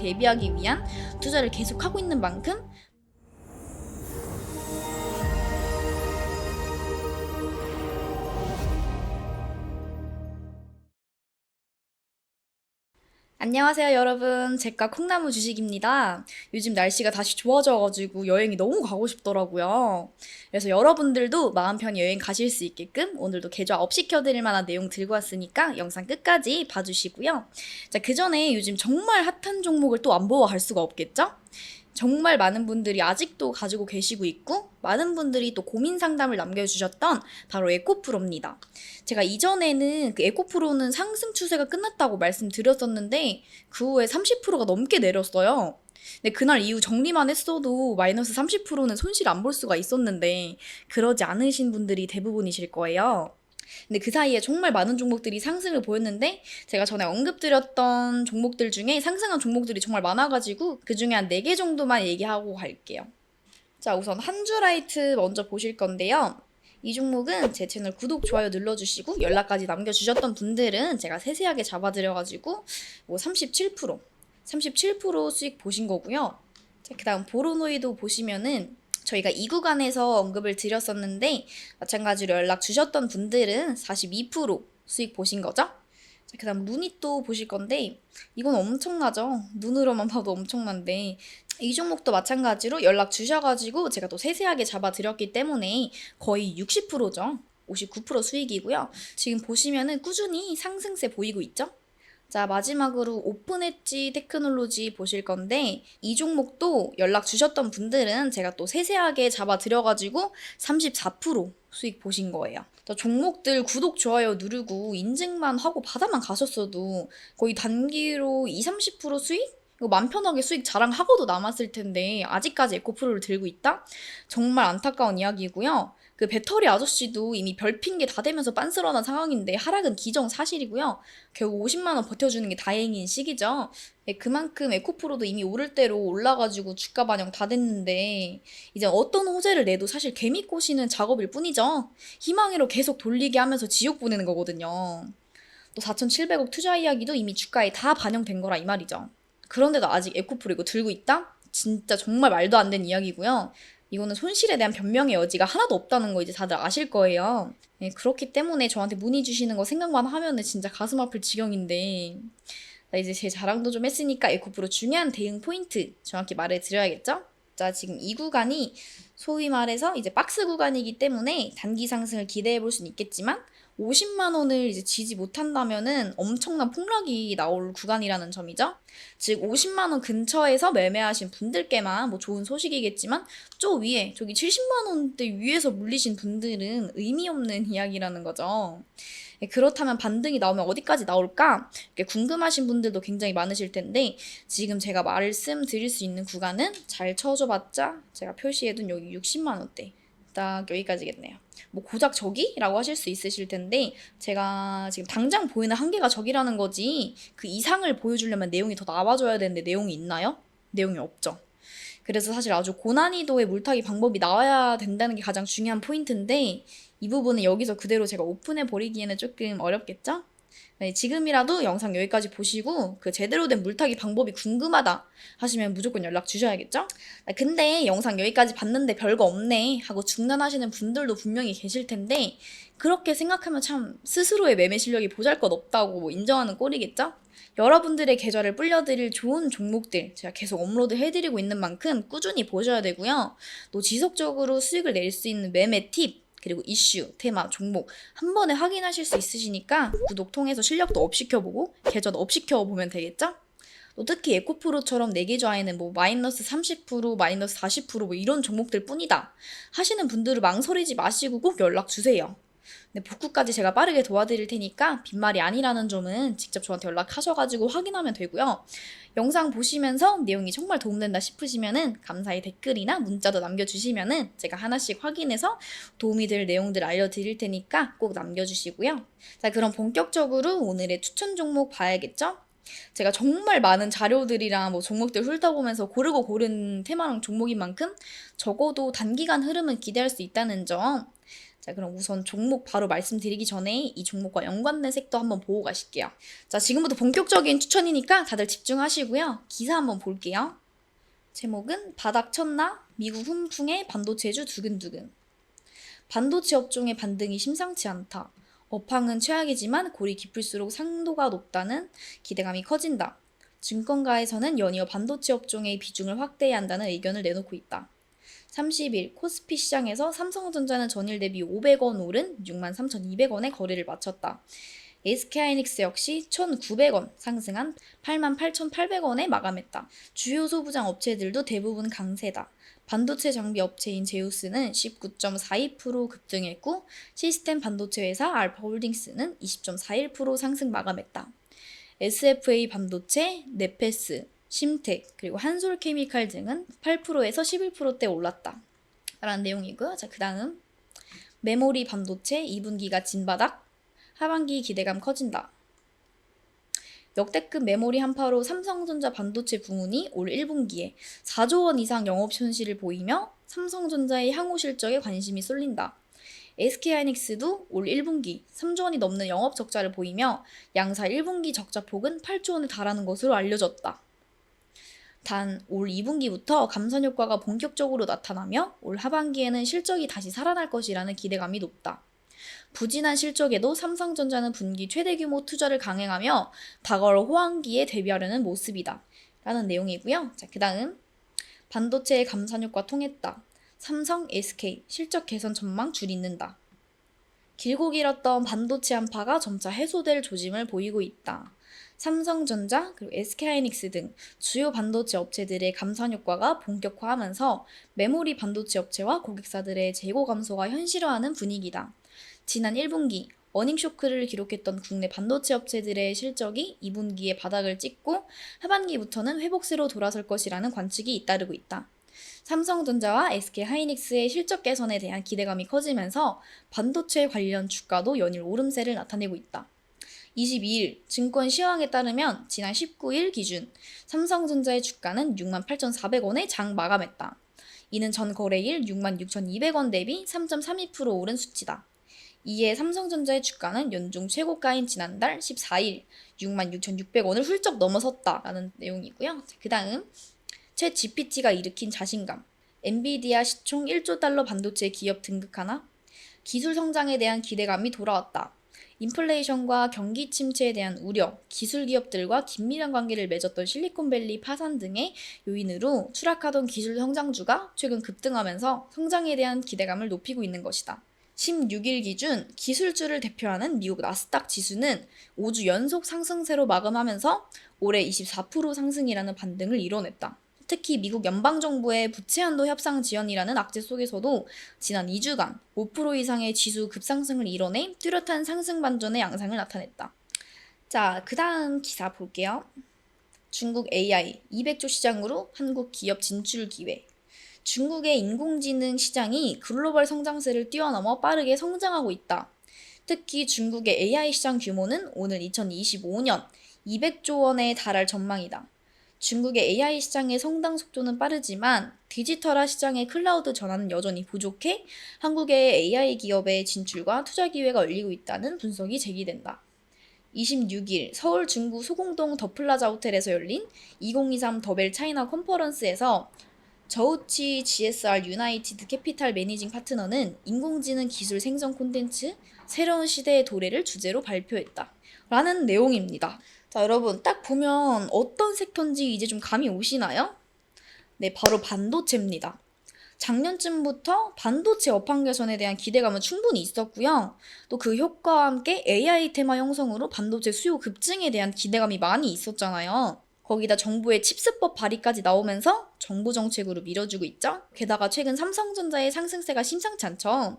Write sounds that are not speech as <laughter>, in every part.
대비하기 위한 투자를 계속하고 있는 만큼 안녕하세요 여러분. 제가 콩나무 주식입니다. 요즘 날씨가 다시 좋아져가지고 여행이 너무 가고 싶더라고요. 그래서 여러분들도 마음 편히 여행 가실 수 있게끔 오늘도 계좌 업 시켜드릴 만한 내용 들고 왔으니까 영상 끝까지 봐주시고요. 자 그 전에 요즘 정말 핫한 종목을 또 안 보아 할 수가 없겠죠? 정말 많은 분들이 아직도 가지고 계시고 있고 많은 분들이 또 고민 상담을 남겨주셨던 바로 에코프로입니다. 제가 이전에는 그 에코프로는 상승 추세가 끝났다고 말씀드렸었는데 그 후에 30%가 넘게 내렸어요. 근데 그날 이후 정리만 했어도 마이너스 30%는 손실 안 볼 수가 있었는데 그러지 않으신 분들이 대부분이실 거예요. 근데 그 사이에 정말 많은 종목들이 상승을 보였는데 제가 전에 언급드렸던 종목들 중에 상승한 종목들이 정말 많아가지고 그 중에 한 4개 정도만 얘기하고 갈게요. 자, 우선 한주라이트 먼저 보실 건데요. 이 종목은 제 채널 구독, 좋아요 눌러주시고 연락까지 남겨주셨던 분들은 제가 세세하게 잡아드려가지고 뭐 37%, 37% 수익 보신 거고요. 자, 그 다음 보로노이도 보시면은 저희가 이 구간에서 언급을 드렸었는데 마찬가지로 연락 주셨던 분들은 42% 수익 보신 거죠? 자, 그 다음 루닛도 보실 건데 이건 엄청나죠? 눈으로만 봐도 엄청난데 이 종목도 마찬가지로 연락 주셔가지고 제가 또 세세하게 잡아드렸기 때문에 거의 60%죠. 59% 수익이고요. 지금 보시면은 꾸준히 상승세 보이고 있죠? 자, 마지막으로 오픈 엣지 테크놀로지 보실 건데, 이 종목도 연락 주셨던 분들은 제가 또 세세하게 잡아 드려 가지고 34% 수익 보신 거예요. 자, 종목들 구독, 좋아요 누르고 인증만 하고 바다만 가셨어도 거의 단기로 20, 30% 수익? 이거 맘 편하게 수익 자랑하고도 남았을 텐데 아직까지 에코프로를 들고 있다? 정말 안타까운 이야기고요. 그 배터리 아저씨도 이미 별 핑계 다 되면서 빤스러난 상황인데 하락은 기정사실이고요. 결국 50만 원 버텨주는 게 다행인 시기죠. 네, 그만큼 에코프로도 이미 오를 대로 올라가지고 주가 반영 다 됐는데 이제 어떤 호재를 내도 사실 개미 꼬시는 작업일 뿐이죠. 희망으로 계속 돌리게 하면서 지옥 보내는 거거든요. 또 4,700억 투자 이야기도 이미 주가에 다 반영된 거라 이 말이죠. 그런데도 아직 에코프로 이거 들고 있다? 진짜 정말 말도 안 되는 이야기고요. 이거는 손실에 대한 변명의 여지가 하나도 없다는 거 이제 다들 아실 거예요. 네, 그렇기 때문에 저한테 문의 주시는 거 생각만 하면은 진짜 가슴 아플 지경인데 자, 이제 제 자랑도 좀 했으니까 에코프로 중요한 대응 포인트 정확히 말해 드려야겠죠? 자, 지금 이 구간이 소위 말해서 이제 박스 구간이기 때문에 단기 상승을 기대해 볼 수는 있겠지만 50만 원을 이제 지지 못한다면은 엄청난 폭락이 나올 구간이라는 점이죠. 즉 50만 원 근처에서 매매하신 분들께만 뭐 좋은 소식이겠지만 저 위에 저기 70만 원대 위에서 물리신 분들은 의미 없는 <laughs> 이야기라는 거죠. 예, 그렇다면 반등이 나오면 어디까지 나올까? 궁금하신 분들도 굉장히 많으실 텐데 지금 제가 말씀드릴 수 있는 구간은 잘 쳐줘봤자 제가 표시해둔 여기 60만 원대 딱 여기까지겠네요. 뭐 고작 저기라고 하실 수 있으실 텐데 제가 지금 당장 보이는 한계가 저기라는 거지 그 이상을 보여주려면 내용이 더 나와줘야 되는데 내용이 있나요? 내용이 없죠. 그래서 사실 아주 고난이도의 물타기 방법이 나와야 된다는 게 가장 중요한 포인트인데 이 부분은 여기서 그대로 제가 오픈해 버리기에는 조금 어렵겠죠? 네, 지금이라도 영상 여기까지 보시고 그 제대로 된 물타기 방법이 궁금하다 하시면 무조건 연락 주셔야겠죠? 아, 근데 영상 여기까지 봤는데 별거 없네 하고 중단하시는 분들도 분명히 계실 텐데 그렇게 생각하면 참 스스로의 매매 실력이 보잘것 없다고 뭐 인정하는 꼴이겠죠? 여러분들의 계좌를 불려드릴 좋은 종목들 제가 계속 업로드 해드리고 있는 만큼 꾸준히 보셔야 되고요. 또 지속적으로 수익을 낼 수 있는 매매 팁 그리고 이슈, 테마, 종목 한 번에 확인하실 수 있으시니까 구독 통해서 실력도 업 시켜보고 계좌도 업 시켜보면 되겠죠? 또 특히 에코프로처럼 내 계좌에는 뭐 마이너스 30%, 마이너스 40%뭐 이런 종목들 뿐이다 하시는 분들은 망설이지 마시고 꼭 연락 주세요. 네, 복구까지 제가 빠르게 도와드릴 테니까 빈말이 아니라는 점은 직접 저한테 연락하셔가지고 확인하면 되고요. 영상 보시면서 내용이 정말 도움된다 싶으시면은 감사의 댓글이나 문자도 남겨주시면은 제가 하나씩 확인해서 도움이 될 내용들 알려드릴 테니까 꼭 남겨주시고요. 자, 그럼 본격적으로 오늘의 추천 종목 봐야겠죠? 제가 정말 많은 자료들이랑 뭐 종목들 훑어보면서 고르고 고른 테마랑 종목인 만큼 적어도 단기간 흐름은 기대할 수 있다는 점 자, 그럼 우선 종목 바로 말씀드리기 전에 이 종목과 연관된 색도 한번 보고 가실게요. 자, 지금부터 본격적인 추천이니까 다들 집중하시고요. 기사 한번 볼게요. 제목은 바닥 쳤나? 미국 훈풍에 반도체주 두근두근. 반도체 업종의 반등이 심상치 않다. 업황은 최악이지만 골이 깊을수록 상도가 높다는 기대감이 커진다. 증권가에서는 연이어 반도체 업종의 비중을 확대해야 한다는 의견을 내놓고 있다. 30일 코스피 시장에서 삼성전자는 전일 대비 500원 오른 63,200원에 거래를 마쳤다. SK하이닉스 역시 1,900원 상승한 88,800원에 마감했다. 주요 소부장 업체들도 대부분 강세다. 반도체 장비 업체인 제우스는 19.42% 급등했고 시스템 반도체 회사 알파홀딩스는 20.41% 상승 마감했다. SFA 반도체, 네페스, 심텍, 그리고 한솔케미칼 등은 8%에서 11%대 올랐다. 라는 내용이고요. 자, 그 다음 메모리 반도체 2분기가 진바닥, 하반기 기대감 커진다. 역대급 메모리 한파로 삼성전자 반도체 부문이 올 1분기에 4조 원 이상 영업 손실을 보이며 삼성전자의 향후 실적에 관심이 쏠린다. SK하이닉스도 올 1분기 3조 원이 넘는 영업 적자를 보이며 양사 1분기 적자 폭은 8조 원에 달하는 것으로 알려졌다. 단 올 2분기부터 감산 효과가 본격적으로 나타나며 올 하반기에는 실적이 다시 살아날 것이라는 기대감이 높다. 부진한 실적에도 삼성전자는 분기 최대 규모 투자를 강행하며 다가올 호황기에 대비하려는 모습이다. 라는 내용이고요. 자, 그 다음 반도체의 감산 효과 통했다. 삼성, SK 실적 개선 전망 줄이는다. 길고 길었던 반도체 한파가 점차 해소될 조짐을 보이고 있다. 삼성전자 그리고 SK하이닉스 등 주요 반도체 업체들의 감산 효과가 본격화하면서 메모리 반도체 업체와 고객사들의 재고 감소가 현실화하는 분위기다. 지난 1분기 어닝 쇼크를 기록했던 국내 반도체 업체들의 실적이 2분기에 바닥을 찍고 하반기부터는 회복세로 돌아설 것이라는 관측이 잇따르고 있다. 삼성전자와 SK하이닉스의 실적 개선에 대한 기대감이 커지면서 반도체 관련 주가도 연일 오름세를 나타내고 있다. 22일 증권 시황에 따르면 지난 19일 기준 삼성전자의 주가는 68,400원에 장 마감했다. 이는 전 거래일 66,200원 대비 3.32% 오른 수치다. 이에 삼성전자의 주가는 연중 최고가인 지난달 14일 66,600원을 훌쩍 넘어섰다라는 내용이고요. 그 다음 최 GPT가 일으킨 자신감. 엔비디아 시총 1조 달러 반도체 기업 등극 하나? 기술 성장에 대한 기대감이 돌아왔다. 인플레이션과 경기 침체에 대한 우려, 기술 기업들과 긴밀한 관계를 맺었던 실리콘밸리 파산 등의 요인으로 추락하던 기술 성장주가 최근 급등하면서 성장에 대한 기대감을 높이고 있는 것이다. 16일 기준 기술주를 대표하는 미국 나스닥 지수는 5주 연속 상승세로 마감하면서 올해 24% 상승이라는 반등을 이뤄냈다. 특히 미국 연방정부의 부채 한도 협상 지연이라는 악재 속에서도 지난 2주간 5% 이상의 지수 급상승을 이뤄내 뚜렷한 상승 반전의 양상을 나타냈다. 자, 그 다음 기사 볼게요. 중국 AI 200조 시장으로 한국 기업 진출 기회. 중국의 인공지능 시장이 글로벌 성장세를 뛰어넘어 빠르게 성장하고 있다. 특히 중국의 AI 시장 규모는 오늘 2025년 200조 원에 달할 전망이다. 중국의 AI 시장의 성장 속도는 빠르지만 디지털화 시장의 클라우드 전환은 여전히 부족해 한국의 AI 기업의 진출과 투자 기회가 열리고 있다는 분석이 제기된다. 26일 서울 중구 소공동 더 플라자 호텔에서 열린 2023 더벨 차이나 컨퍼런스에서 저우치 GSR 유나이티드 캐피탈 매니징 파트너는 인공지능 기술 생성 콘텐츠 새로운 시대의 도래를 주제로 발표했다. 라는 내용입니다. 자, 여러분, 딱 보면 어떤 섹터인지 이제 좀 감이 오시나요? 네, 바로 반도체입니다. 작년쯤부터 반도체 업황 개선에 대한 기대감은 충분히 있었고요. 또 그 효과와 함께 AI 테마 형성으로 반도체 수요 급증에 대한 기대감이 많이 있었잖아요. 거기다 정부의 칩스법 발의까지 나오면서 정부 정책으로 밀어주고 있죠. 게다가 최근 삼성전자의 상승세가 심상치 않죠.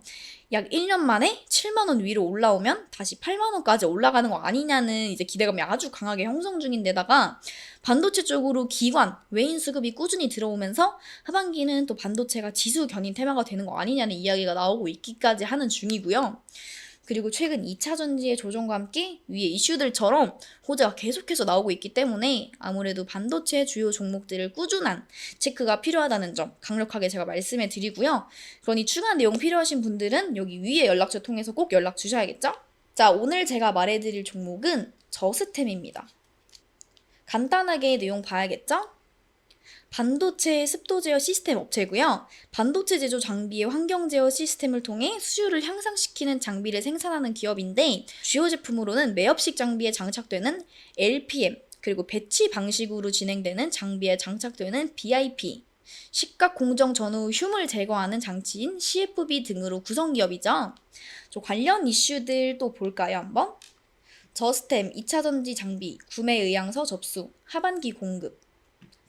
약 1년 만에 7만 원 위로 올라오면 다시 8만 원까지 올라가는 거 아니냐는 이제 기대감이 아주 강하게 형성 중인데다가 반도체 쪽으로 기관, 외인 수급이 꾸준히 들어오면서 하반기는 또 반도체가 지수 견인 테마가 되는 거 아니냐는 이야기가 나오고 있기까지 하는 중이고요. 그리고 최근 2차 전지의 조정과 함께 위에 이슈들처럼 호재가 계속해서 나오고 있기 때문에 아무래도 반도체 주요 종목들을 꾸준한 체크가 필요하다는 점 강력하게 제가 말씀해 드리고요. 그러니 추가 내용 필요하신 분들은 여기 위에 연락처 통해서 꼭 연락 주셔야겠죠? 자, 오늘 제가 말해 드릴 종목은 저스템입니다. 간단하게 내용 봐야겠죠? 반도체 습도 제어 시스템 업체고요. 반도체 제조 장비의 환경 제어 시스템을 통해 수율을 향상시키는 장비를 생산하는 기업인데 주요 제품으로는 매엽식 장비에 장착되는 LPM 그리고 배치 방식으로 진행되는 장비에 장착되는 BIP 식각 공정 전후 흉을 제거하는 장치인 CFB 등으로 구성 기업이죠. 저 관련 이슈들 또 볼까요, 한번? 저스템 2차 전지 장비 구매 의향서 접수 하반기 공급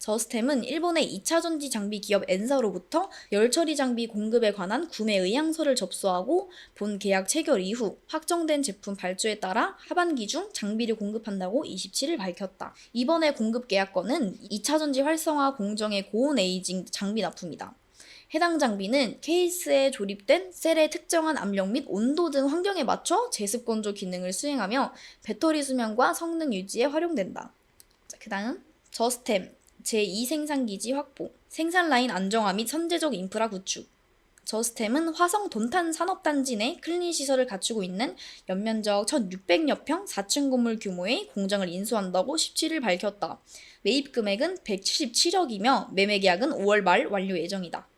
저스템은 일본의 2차 전지 장비 기업 엔사로부터 열처리 장비 공급에 관한 구매 의향서를 접수하고 본 계약 체결 이후 확정된 제품 발주에 따라 하반기 중 장비를 공급한다고 27일 밝혔다. 이번에 공급 계약건은 2차 전지 활성화 공정의 고온 에이징 장비 납품이다. 해당 장비는 케이스에 조립된 셀의 특정한 압력 및 온도 등 환경에 맞춰 제습 건조 기능을 수행하며 배터리 수명과 성능 유지에 활용된다. 자, 그다음 저스템 제2생산기지 확보, 생산 라인 안정화 및 선제적 인프라 구축. 저스템은 화성 돈탄 산업단지 내 클린 시설을 갖추고 있는 연면적 1,600여 평 4층 건물 규모의 공장을 인수한다고 17일 밝혔다. 매입 금액은 177억이며 매매 계약은 5월 말 완료 예정이다.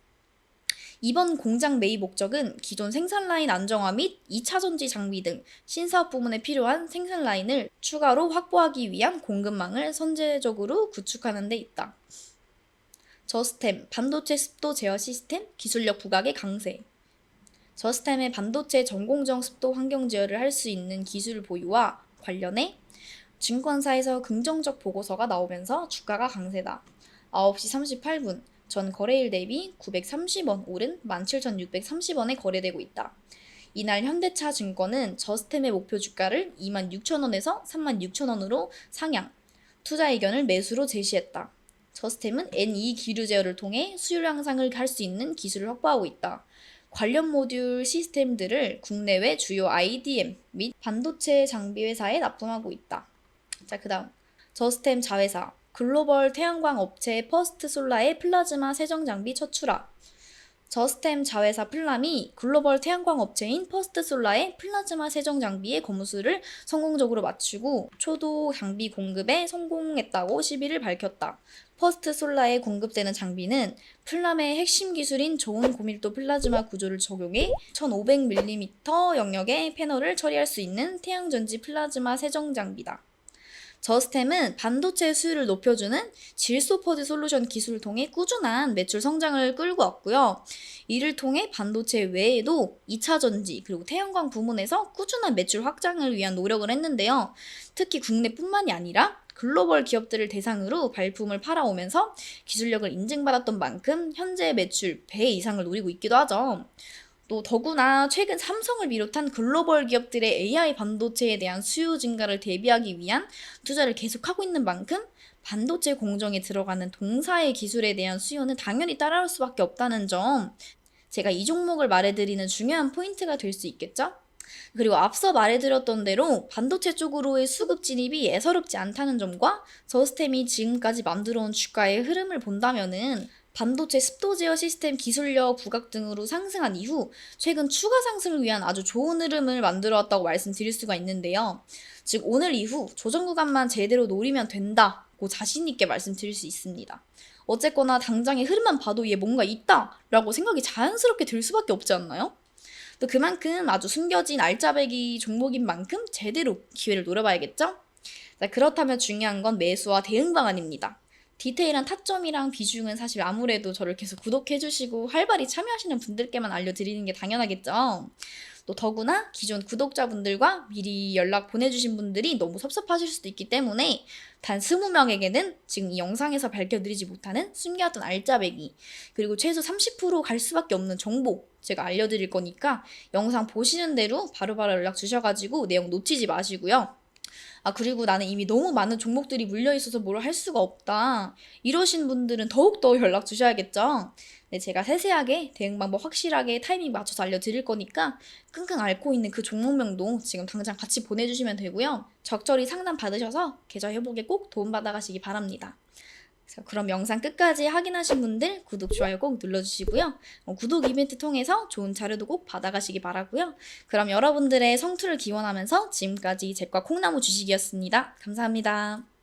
이번 공장 매입 목적은 기존 생산 라인 안정화 및 2차 전지 장비 등 신사업 부문에 필요한 생산 라인을 추가로 확보하기 위한 공급망을 선제적으로 구축하는 데 있다. 저스템 반도체 습도 제어 시스템 기술력 부각의 강세. 저스템의 반도체 전공정 습도 환경 제어를 할 수 있는 기술 보유와 관련해 증권사에서 긍정적 보고서가 나오면서 주가가 강세다. 9시 38분 전 거래일 대비 930원 오른 17,630원에 거래되고 있다. 이날 현대차 증권은 저스템의 목표 주가를 26,000원에서 36,000원으로 상향, 투자 의견을 매수로 제시했다. 저스템은 N2 기류 제어를 통해 수율 향상을 할 수 있는 기술을 확보하고 있다. 관련 모듈 시스템들을 국내외 주요 IDM 및 반도체 장비 회사에 납품하고 있다. 자, 그 다음. 저스템 자회사. 글로벌 태양광 업체 퍼스트 솔라의 플라즈마 세정 장비 첫 출하. 저스템 자회사 플람이 글로벌 태양광 업체인 퍼스트 솔라의 플라즈마 세정 장비의 검수를 성공적으로 마치고 초도 장비 공급에 성공했다고 11일 밝혔다. 퍼스트 솔라에 공급되는 장비는 플람의 핵심 기술인 좋은 고밀도 플라즈마 구조를 적용해 1500mm 영역의 패널을 처리할 수 있는 태양전지 플라즈마 세정 장비다. 저스템은 반도체 수율을 높여주는 질소퍼드 솔루션 기술을 통해 꾸준한 매출 성장을 끌고 왔고요. 이를 통해 반도체 외에도 2차 전지 그리고 태양광 부문에서 꾸준한 매출 확장을 위한 노력을 했는데요. 특히 국내뿐만이 아니라 글로벌 기업들을 대상으로 발품을 팔아오면서 기술력을 인증받았던 만큼 현재 매출 배 이상을 노리고 있기도 하죠. 또 더구나 최근 삼성을 비롯한 글로벌 기업들의 AI 반도체에 대한 수요 증가를 대비하기 위한 투자를 계속하고 있는 만큼 반도체 공정에 들어가는 동사의 기술에 대한 수요는 당연히 따라올 수밖에 없다는 점 제가 이 종목을 말해드리는 중요한 포인트가 될 수 있겠죠? 그리고 앞서 말해드렸던 대로 반도체 쪽으로의 수급 진입이 예사롭지 않다는 점과 저스템이 지금까지 만들어온 주가의 흐름을 본다면은 반도체 습도 제어 시스템 기술력 부각 등으로 상승한 이후 최근 추가 상승을 위한 아주 좋은 흐름을 만들어 왔다고 말씀드릴 수가 있는데요. 즉 오늘 이후 조정 구간만 제대로 노리면 된다고 자신 있게 말씀드릴 수 있습니다. 어쨌거나 당장의 흐름만 봐도 얘 뭔가 있다라고 생각이 자연스럽게 들 수밖에 없지 않나요? 또 그만큼 아주 숨겨진 알짜배기 종목인 만큼 제대로 기회를 노려봐야겠죠? 자, 그렇다면 중요한 건 매수와 대응 방안입니다. 디테일한 타점이랑 비중은 사실 아무래도 저를 계속 구독해주시고 활발히 참여하시는 분들께만 알려드리는 게 당연하겠죠. 또 더구나 기존 구독자분들과 미리 연락 보내주신 분들이 너무 섭섭하실 수도 있기 때문에 단 20명에게는 지금 이 영상에서 밝혀드리지 못하는 숨겨왔던 알짜배기 그리고 최소 30%갈 수밖에 없는 정보 제가 알려드릴 거니까 영상 보시는 대로 바로바로 연락 주셔가지고 내용 놓치지 마시고요. 아, 그리고 나는 이미 너무 많은 종목들이 물려있어서 뭘 할 수가 없다. 이러신 분들은 더욱더 연락 주셔야겠죠? 네, 제가 세세하게 대응 방법 확실하게 타이밍 맞춰서 알려드릴 거니까 끙끙 앓고 있는 그 종목명도 지금 당장 같이 보내주시면 되고요. 적절히 상담 받으셔서 계좌 회복에 꼭 도움받아 가시기 바랍니다. 그럼 영상 끝까지 확인하신 분들 구독, 좋아요 꼭 눌러주시고요. 어, 구독 이벤트 통해서 좋은 자료도 꼭 받아가시기 바라고요. 그럼 여러분들의 성투를 기원하면서 지금까지 제과 콩나무 주식이었습니다. 감사합니다.